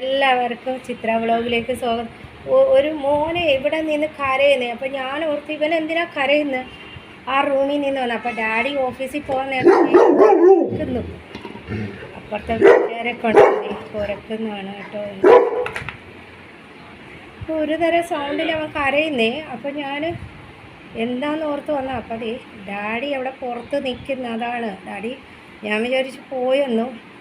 എല്ലാവർക്കും ചിത്ര വ്ളോഗിലേക്ക് സ്വാഗതം. ഒരു മോനെ ഇവിടെ നിന്ന് കരയുന്നേ. അപ്പം ഞാൻ ഓർത്ത് ഇവൻ എന്തിനാ കരയുന്നത് ആ റൂമിൽ നിന്ന് വന്നു. അപ്പം ഡാഡി ഓഫീസിൽ പോകാൻ നേരം നിൽക്കുന്നു അപ്പുറത്തെ വീട്ടുകാരൊക്കെ ഉണ്ടല്ലേ കുരക്കുന്നതാണ് കേട്ടോ. അപ്പോൾ ഒരു തരം സൗണ്ടിൽ അവൻ കരയുന്നേ. അപ്പം ഞാൻ എന്താന്ന് ഓർത്ത് വന്നു. അപ്പം ഡാഡി അവിടെ പുറത്ത് നിൽക്കുന്നതാണ് ഡാഡി ഞാൻ വിചാരിച്ച് പോയെന്നു?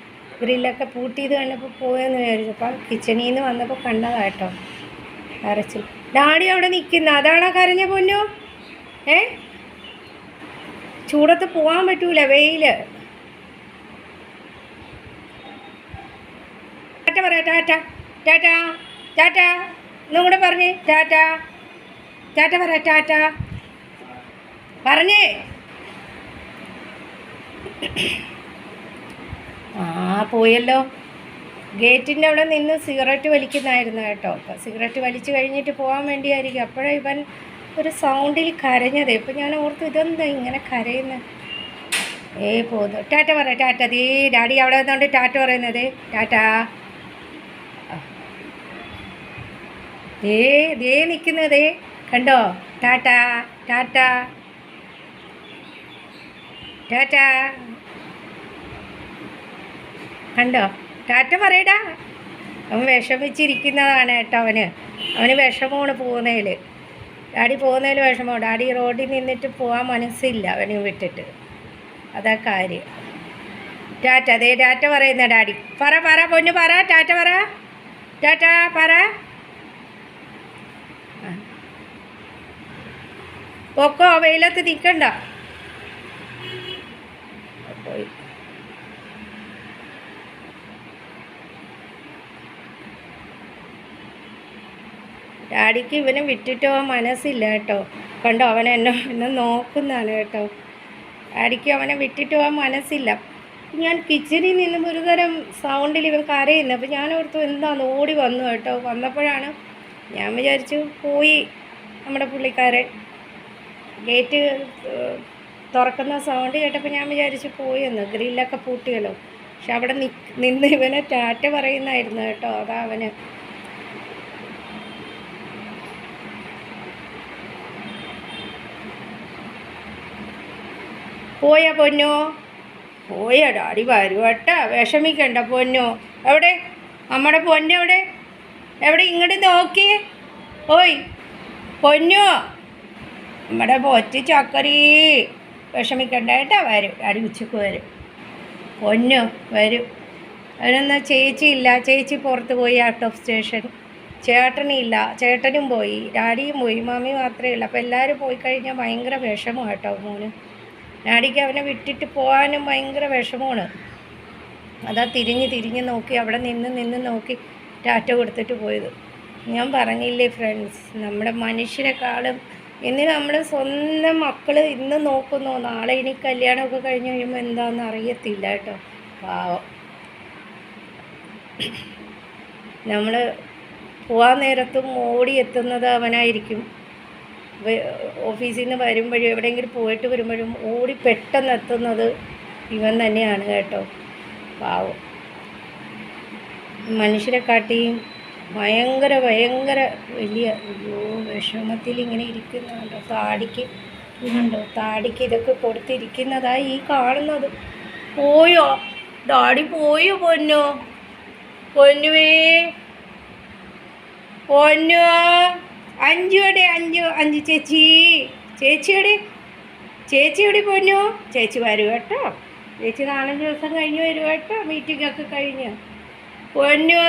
ഗ്രില്ലൊക്കെ പൂട്ടിയത് കണ്ടപ്പോൾ പോയെന്ന് വിചാരിച്ചു. അപ്പം കിച്ചണിൽ നിന്ന് വന്നപ്പോൾ കണ്ടതാ കേട്ടോ. കരച്ചിൽ ഡാഡി അവിടെ നിൽക്കുന്ന? അതാണോ കരഞ്ഞ പൊന്നു? ഏ? ചൂടത്ത് പോകാൻ പറ്റൂല വെയിൽ ടാറ്റ പറയാം ടാറ്റ. ടാറ്റ ടാറ്റ. ഒന്നും പറഞ്ഞേ. ടാറ്റ. ടാറ്റ പറ ടാറ്റ. പറഞ്ഞേ. ആ പോയല്ലോ. ഗേറ്റിന്റെ അവിടെ നിന്ന് സിഗരറ്റ് വലിക്കുന്നതായിരുന്നു കേട്ടോ. അപ്പം സിഗരറ്റ് വലിച്ചു കഴിഞ്ഞിട്ട് പോകാൻ വേണ്ടിയായിരിക്കും. അപ്പോഴേ ഇവൻ ഒരു സൗണ്ടിൽ കരഞ്ഞത്. ഇപ്പം ഞാൻ ഓർത്തു ഇതെന്താ ഇങ്ങനെ കരയുന്നത് ഏ പോന്നു. ടാറ്റ പറ ടാറ്റ. ദേ ഡാഡി അവിടെ നിന്നുകൊണ്ട് ടാറ്റ പറയുന്നത്. ടാറ്റ. ദേ ദേ നിൽക്കുന്നതേ കണ്ടോ? ടാറ്റ ടാറ്റ. ടാറ്റ. കണ്ടോ? ടാറ്റ പറയടാ. അവൻ വിഷമിച്ചിരിക്കുന്നതാണ് കേട്ടോ അവന്. അവന് വിഷമമാണ് പോകുന്നതിൽ ഡാഡി പോകുന്നതിൽ വിഷമമാണ് ഡാഡി റോഡിൽ നിന്നിട്ട് പോകാൻ മനസ്സില്ല അവനെ വിട്ടിട്ട്. അതാ കാര്യം. ടാറ്റ അതേ ടാറ്റ പറയുന്ന ഡാഡി. പറ പറ പൊന്നു പറ ടാറ്റ പറ. ടാറ്റ പറ. പൊക്കോ വെയിലത്ത് നിൽക്കണ്ട ഡാഡിക്ക് ഇവനെ വിട്ടിട്ട് പോകാൻ മനസ്സില്ല കേട്ടോ. കണ്ടോ അവൻ എന്നെ എന്നെ നോക്കുന്നതാണ് കേട്ടോ. ഡാഡിക്ക് അവനെ വിട്ടിട്ട് പോകാൻ മനസ്സില്ല. ഞാൻ കിച്ചണിൽ നിന്നും ഒരു തരം സൗണ്ടിൽ ഇവൻ കരയുന്നു. അപ്പോൾ ഞാൻ ഓർത്തു എന്താന്ന് ഓടി വന്നു കേട്ടോ. വന്നപ്പോഴാണ് ഞാൻ വിചാരിച്ചു പോയി നമ്മുടെ പുള്ളിക്കാരൻ. ഗേറ്റ് തുറക്കുന്ന സൗണ്ട് കേട്ടപ്പോൾ ഞാൻ വിചാരിച്ചു പോയെന്ന് ഗ്രില്ലൊക്കെ പൂട്ടിയല്ലോ. പക്ഷെ അവിടെ നിന്ന് ഇവനെ ടാറ്റ പറയുന്നായിരുന്നു കേട്ടോ. അതാ അവന് പോയ പൊന്നോ? പോയടാ അടി വരുവട്ട വിഷമിക്കണ്ട പൊന്നോ. എവിടെ? നമ്മുടെ പൊന്നെവിടെ എവിടെ? ഇങ്ങോട്ട് നോക്കി. ഓയ് പൊന്നോ. നമ്മുടെ പൊറ്റ് ചക്കരി. വിഷമിക്കണ്ട കേട്ടാ വരും. അടി ഉച്ചയ്ക്ക് വരും. പൊന്നു വരും. അതിനൊന്നും ചേച്ചി ഇല്ല. ചേച്ചി പുറത്ത് പോയി ഔട്ട് ഓഫ് സ്റ്റേഷൻ ചേട്ടനില്ല ചേട്ടനും പോയി. ഡാഡിയും പോയി. മമ്മി മാത്രമേ ഉള്ളൂ. അപ്പോൾ എല്ലാവരും പോയി കഴിഞ്ഞാൽ ഭയങ്കര വിഷമം കേട്ടോ മോന്. ഡാഡിക്ക് അവനെ വിട്ടിട്ട് പോകാനും ഭയങ്കര വിഷമമാണ്. അതാ തിരിഞ്ഞ് തിരിഞ്ഞ് നോക്കി അവിടെ നിന്ന് നിന്ന് നോക്കി ടാറ്റ കൊടുത്തിട്ട് പോയത്. ഞാൻ പറഞ്ഞില്ലേ ഫ്രണ്ട്സ് നമ്മുടെ മനുഷ്യരെക്കാളും ഇന്ന് നമ്മൾ സ്വന്തം മക്കൾ ഇന്ന് നോക്കുന്നു. നാളെ ഇനി കല്യാണമൊക്കെ കഴിഞ്ഞ് കഴിയുമ്പോൾ എന്താണെന്ന് അറിയത്തില്ല കേട്ടോ. പാവം. നമ്മൾ പോകാൻ നേരത്തും ഓടിയെത്തുന്നത് അവനായിരിക്കും. ഓഫീസിൽ നിന്ന് വരുമ്പോഴും എവിടെയെങ്കിലും പോയിട്ട് വരുമ്പോഴും ഓടി പെട്ടെന്ന് എത്തുന്നത് ഇവൻ തന്നെയാണ് കേട്ടോ. പാവം. മനുഷ്യരെ കാട്ടിയും ഭയങ്കര ഭയങ്കര വലിയ അയ്യോ വിഷമത്തിൽ ഇങ്ങനെ ഇരിക്കുന്നുണ്ടോ? താടിക്ക് ഇതുണ്ടോ? താടിക്ക് ഇതൊക്കെ കൊടുത്തിരിക്കുന്നതായി ഈ കാണുന്നത്. പോയോ? ഡാഡി പോയോ പൊന്നോ? പൊന്നുവേ? പൊന്നു അഞ്ചുടെ അഞ്ചു അഞ്ചു. ചേച്ചി ചേച്ചിയുടെ ചേച്ചിയുടെ പൊന്നു. ചേച്ചി വരും കേട്ടോ. ചേച്ചി നാലഞ്ച് ദിവസം കഴിഞ്ഞ് വരും കേട്ടോ. മീറ്റിംഗ് ഒക്കെ കഴിഞ്ഞ്. പൊന്നു.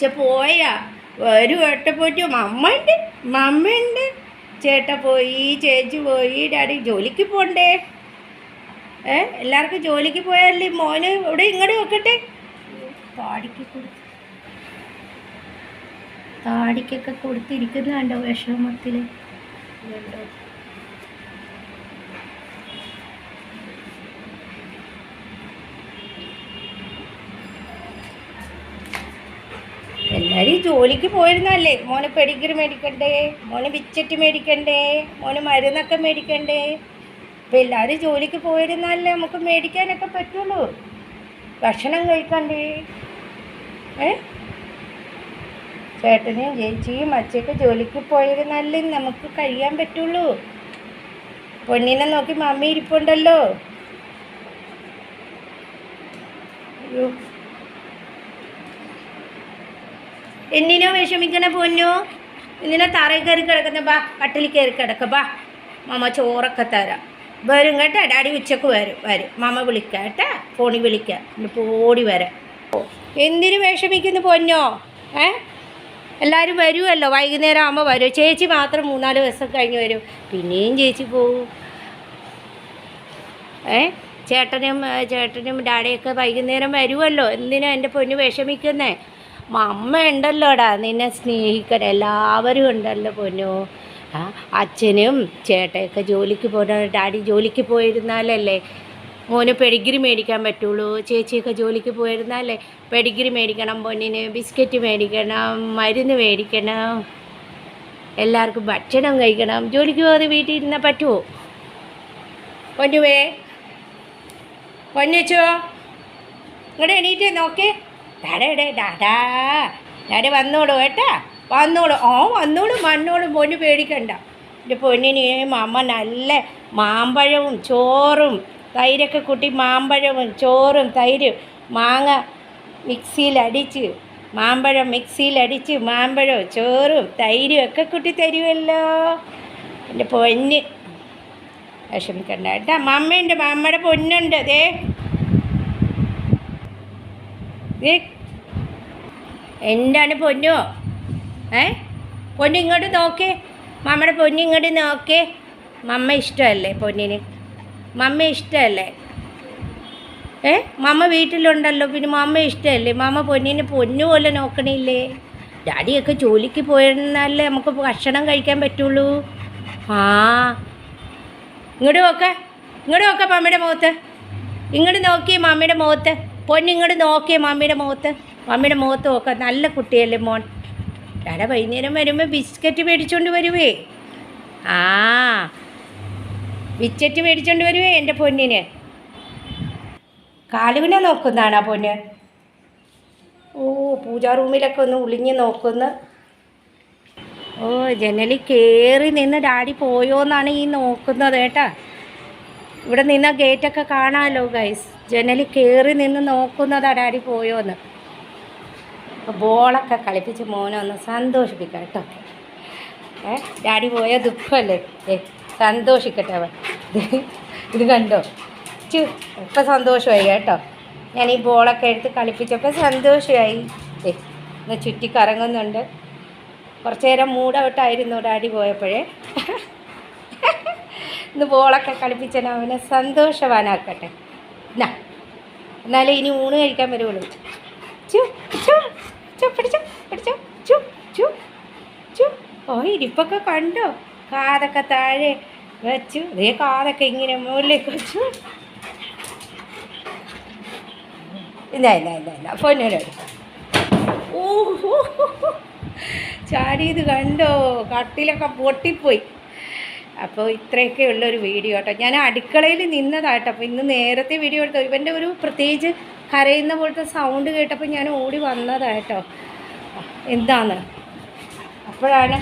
ചെ പോയാ. വരും കേട്ടോ പൊന്നു. മമ്മയുണ്ട് മമ്മയുണ്ട്. ചേട്ട പോയി ചേച്ചി പോയി. ഡാഡി ജോലിക്ക് പോണ്ടേ? ഏ എല്ലാവർക്കും ജോലിക്ക് പോയാലേ മോന്? ഇവിടെ ഇങ്ങോട്ട് വെക്കട്ടെ പാടിക്ക് കൊടുത്ത് താടിക്കൊക്കെ കൊടുത്തിരിക്കുന്ന കണ്ടോ വിഷമത്തിൽ. കണ്ടോ എല്ലാവരും ജോലിക്ക് പോയിരുന്നല്ലേ? മോന് പെഡിഗ്രി മേടിക്കണ്ടേ? മോന് ബിച്ചറ്റ് മേടിക്കണ്ടേ? മോന് മരുന്നൊക്കെ മേടിക്കണ്ടേ? ഇപ്പൊ എല്ലാവരും ജോലിക്ക് പോയിരുന്നല്ലേ നമുക്ക് മേടിക്കാനൊക്കെ പറ്റുള്ളൂ. ഭക്ഷണം കഴിക്കണ്ടേ? ഏ? ചേട്ടനും ചേച്ചിയും അച്ഛയൊക്കെ ജോലിക്ക് പോയത് നല്ല നമുക്ക് കഴിയാൻ പറ്റുള്ളൂ. പൊന്നിനെ നോക്കി മമ്മി ഇരിപ്പുണ്ടല്ലോ. എന്നിനോ വിഷമിക്കണ പൊന്നു? ഇന്നിനെ തറയിൽ കയറി കിടക്കുന്ന? ബാ കട്ടിൽ കയറി കിടക്ക. ബാ മാമ ചോറൊക്കെ തരാം. വരും കേട്ടോ ഡാഡി ഉച്ചയ്ക്ക് വരും വരും. മാമ വിളിക്കാം കേട്ടാ ഫോണിൽ വിളിക്കാം. എന്നിട്ട് ഓടി വരാം. എന്തിനു വിഷമിക്കുന്നു പൊന്നോ? ഏ? എല്ലാവരും വരുമല്ലോ വൈകുന്നേരം ആകുമ്പോൾ വരും. ചേച്ചി മാത്രം മൂന്നാൽ ദിവസം കഴിഞ്ഞ് വരും. പിന്നെയും ചേച്ചി പോവും. ഏ? ചേട്ടനും ചേട്ടനും ഡാഡിയൊക്കെ വൈകുന്നേരം വരുമല്ലോ എന്തിനാ എന്റെ പൊന്നു വിഷമിക്കുന്നേ? അമ്മ ഉണ്ടല്ലോടാ. നിന്നെ സ്നേഹിക്കാൻ എല്ലാവരും ഉണ്ടല്ലോ പൊന്നു. അച്ഛനും ചേട്ടയൊക്കെ ജോലിക്ക് പോണ ഡാഡി ജോലിക്ക് പോയിരുന്നാലല്ലേ മോന് പെഡിഗ്രി മേടിക്കാൻ പറ്റുള്ളൂ. ചേച്ചിയൊക്കെ ജോലിക്ക് പോയിരുന്നാലേ പെഡിഗ്രി മേടിക്കണം പൊന്നിന് ബിസ്ക്കറ്റ് മേടിക്കണം മരുന്ന് മേടിക്കണം. എല്ലാവർക്കും ഭക്ഷണം കഴിക്കണം. ജോലിക്ക് പോകാതെ വീട്ടിൽ ഇരുന്നാൽ പറ്റുമോ പൊന്നുവേ പൊന്നുച്ചോ ഇങ്ങോട്ട് എണീറ്റേ നോക്കേ. ഡാടേ ഡാടാ ഡാഡ വന്നോളൂ കേട്ടാ. വന്നോളൂ. ഓ വന്നോളും. വന്നോളും. പൊന്നു പേടിക്കണ്ട. എന്റെ പൊന്നിന് അമ്മ നല്ല മാമ്പഴവും ചോറും തൈരൊക്കെ കൂട്ടി മാമ്പഴവും ചോറും തൈര് മാങ്ങ മിക്സിയിലടിച്ച് മാമ്പഴം മിക്സിയിലടിച്ച് മാമ്പഴവും ചോറും തൈരും ഒക്കെ കൂട്ടി തരുമല്ലോ എന്റെ പൊന്ന്. വിഷമിക്കണ്ട കേട്ടാ. മമ്മയുണ്ട് മമ്മയുടെ പൊന്നുണ്ട്. അതേ എന്താണ് പൊന്നോ? ഏ? പൊന്നു ഇങ്ങോട്ട് നോക്കേ. മമ്മയുടെ പൊന്നു ഇങ്ങോട്ട് നോക്കേ. മമ്മ ഇഷ്ടമല്ലേ പൊന്നിന്? മമ്മ ഇഷ്ടമല്ലേ ഏ? മമ്മ വീട്ടിലുണ്ടല്ലോ പിന്നെ മമ്മ ഇഷ്ടമല്ലേ മമ്മ പൊന്നിനെ പൊന്നു പോലെ നോക്കണില്ലേ? ഡാഡിയൊക്കെ ജോലിക്ക് പോയിരുന്നാലേ നമുക്ക് ഭക്ഷണം കഴിക്കാൻ പറ്റുള്ളൂ. ആ. ഇങ്ങോട്ട് നോക്ക. ഇങ്ങോട്ട് നോക്ക മമ്മിയുടെ മുഖത്ത്. ഇങ്ങോട്ട് നോക്കി മമ്മിയുടെ മുഖത്ത്. പൊന്നിങ്ങോട്ട് നോക്കി മമ്മിയുടെ മുഖത്ത്. മമ്മിയുടെ മുഖത്ത് നോക്ക. നല്ല കുട്ടിയല്ലേ മോൻ. ഡാഡ വൈകുന്നേരം വരുമ്പോൾ ബിസ്ക്കറ്റ് മേടിച്ചുകൊണ്ട് വരുവേ. ആ. ബിസ്ക്കറ്റ് മേടിച്ചോണ്ട് വരുവേ എന്റെ പൊന്നിന്. കാലുവിനെ നോക്കുന്നതാണ് ആ പൊന്ന്? ഓ പൂജാ റൂമിലൊക്കെ ഒന്ന് ഉളിഞ്ഞ് നോക്കുന്നു. ഓ ജനലിൽ കയറി നിന്ന് ഡാഡി പോയോന്നാണ് ഈ നോക്കുന്നത് കേട്ടാ. ഇവിടെ നിന്ന് ഗേറ്റൊക്കെ കാണാമല്ലോ ഗൈസ് ജനലിൽ കയറി നിന്ന് നോക്കുന്നതാ ഡാഡി പോയോന്ന്. ബോളൊക്കെ കളിപ്പിച്ച് മോനെ ഒന്ന് സന്തോഷിപ്പിക്കാം കേട്ടോ. ഏ ഡാഡി പോയ ദുഃഖമല്ലേ ഏ സന്തോഷിക്കട്ടെ അവൻ. ഇത് കണ്ടോ? ചു ഇപ്പം സന്തോഷമായി കേട്ടോ. ഞാൻ ഈ ബോളൊക്കെ എടുത്ത് കളിപ്പിച്ചപ്പോൾ സന്തോഷമായി. ഏ ഒന്ന് ചുറ്റി കറങ്ങുന്നുണ്ട് കുറച്ച് നേരം മൂടവിട്ടായിരുന്നു ഡാഡി പോയപ്പോഴേ. ഇന്ന് ബോളൊക്കെ കളിപ്പിച്ചാൽ അവനെ സന്തോഷവാനാക്കട്ടെ. എന്നാ എന്നാലേ ഇനി ഊണ് കഴിക്കാൻ വരുവുള്ളൂ. ചു ചു ചു പിടിച്ചോ പിടിച്ചോ. ചു ചു ചു ഓ ഇരിപ്പൊക്കെ കണ്ടോ? കാതൊക്കെ താഴെ വെച്ചു. ഇതേ കാലൊക്കെ ഇങ്ങനെ മുകളിലേക്ക് വെച്ചു. ഇല്ല ഇല്ല ഇല്ല ഇല്ല. പൊന്നോരെടുക്കാം ഓ ചാടി ഹോ, ഹോ. ചാടിയത് കണ്ടോ? കട്ടിലൊക്കെ പൊട്ടിപ്പോയി. അപ്പോൾ ഇത്രയൊക്കെ ഉള്ളൊരു വീഡിയോ കേട്ടോ. ഞാൻ അടുക്കളയിൽ നിന്നതായിട്ടോ അപ്പോൾ ഇന്ന് നേരത്തെ വീഡിയോ എടുത്തു. ഇവന്റെ ഒരു പ്രത്യേകിച്ച് കരയുന്ന പോലത്തെ സൗണ്ട് കേട്ടപ്പോൾ ഞാൻ ഓടി വന്നതായിട്ടോ എന്താണ് അപ്പോഴാണ്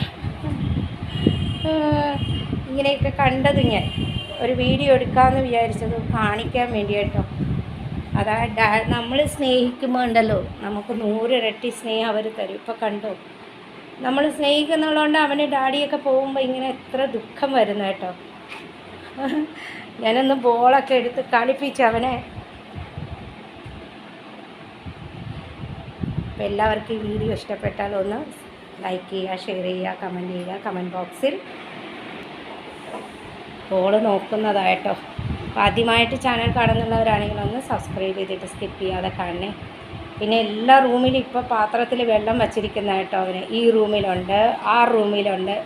ഇങ്ങനെയൊക്കെ കണ്ടത് ഞാൻ. ഒരു വീഡിയോ എടുക്കാമെന്ന് വിചാരിച്ചത് കാണിക്കാൻ വേണ്ടി കേട്ടോ അതാ നമ്മൾ സ്നേഹിക്കുമ്പോൾ ഉണ്ടല്ലോ നമുക്ക് നൂറിരട്ടി സ്നേഹം അവർ തരും. ഇപ്പോൾ കണ്ടോ? നമ്മൾ സ്നേഹിക്കുന്നുള്ളതുകൊണ്ട് അവന് ഡാഡിയൊക്കെ പോകുമ്പോൾ ഇങ്ങനെ എത്ര ദുഃഖം വരുന്നു കേട്ടോ. ഞാനൊന്ന് ബോളൊക്കെ എടുത്ത് കളിപ്പിച്ച് അവനെ. അപ്പോൾ എല്ലാവർക്കും ഈ വീഡിയോ ഇഷ്ടപ്പെട്ടാൽ ഒന്ന് ലൈക്ക് ചെയ്യുക ഷെയർ ചെയ്യുക കമന്റ് ചെയ്യുക കമന്റ് ബോക്സിൽ ബോൾ നോക്കുന്നതായിട്ടോ. അപ്പോൾ ആദ്യമായിട്ട് ചാനൽ കാണുന്നുള്ളവരാണെങ്കിൽ ഒന്ന് സബ്സ്ക്രൈബ് ചെയ്തിട്ട് സ്കിപ്പ് ചെയ്യാതെ കാണണേ. പിന്നെ എല്ലാ റൂമിലും ഇപ്പോൾ പാത്രത്തിൽ വെള്ളം വച്ചിരിക്കുന്ന കേട്ടോ അവന്. ഈ റൂമിലുണ്ട് ആ റൂമിലുണ്ട്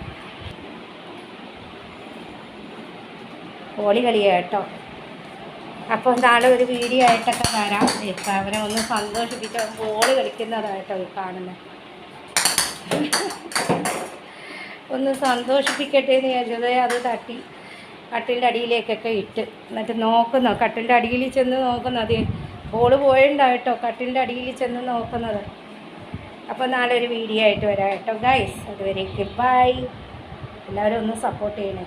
ഹോളി കളിയാ കേട്ടോ അപ്പോൾ നാളെ ഒരു വീഡിയോ ആയിട്ടൊക്കെ വരാം. അവനെ ഒന്ന് സന്തോഷിപ്പിച്ച് ഓളി കളിക്കുന്നതായിട്ടോ കാണുന്നത് ഒന്ന് സന്തോഷിപ്പിക്കട്ടെ എന്ന് വിചാരിച്ചത് അത് തട്ടി. കട്ടിലിന്റെ അടിയിലേക്കൊക്കെ ഇട്ട്. എന്നിട്ട് നോക്കുന്നു. കട്ടിലിന്റെ അടിയിൽ ചെന്ന് നോക്കുന്നത് ബോൾ പോയിണ്ടായിട്ടോ കട്ടിലിന്റെ അടിയിൽ ചെന്ന് നോക്കുന്നത്. അപ്പോൾ നാളെ ഒരു വീഡിയോ ആയിട്ട് വരാം കേട്ടോ. ഗൈസ് അതുവരേക്ക് ബൈ എല്ലാവരും ഒന്ന് സപ്പോർട്ട് ചെയ്യണേ.